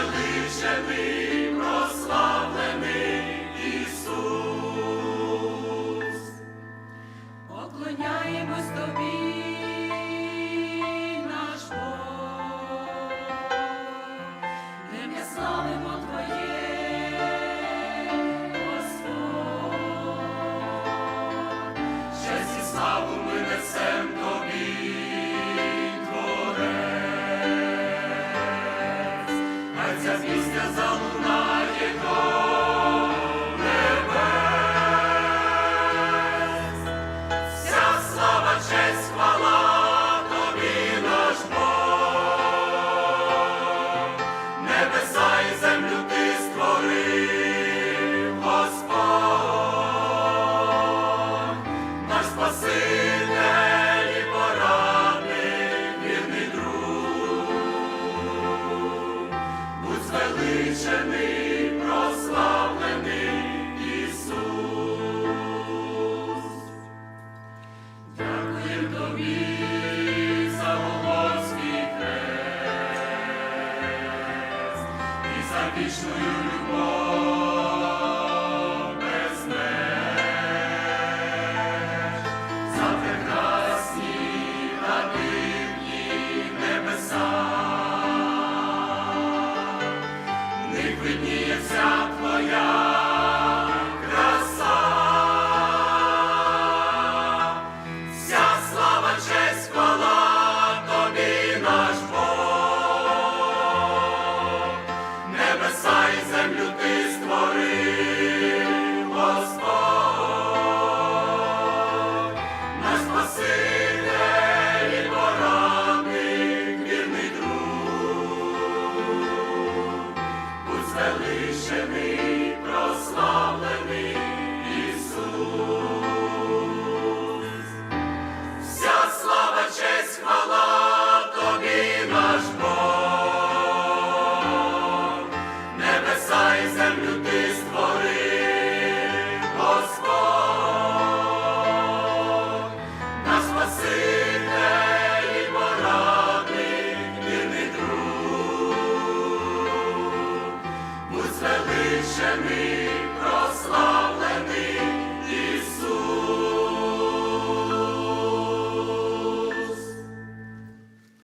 Shemi, we. Jesus. Величений, прославлений Ісус, дякуєм тобі за Волоський хрест і за вічною любов. Shemi, be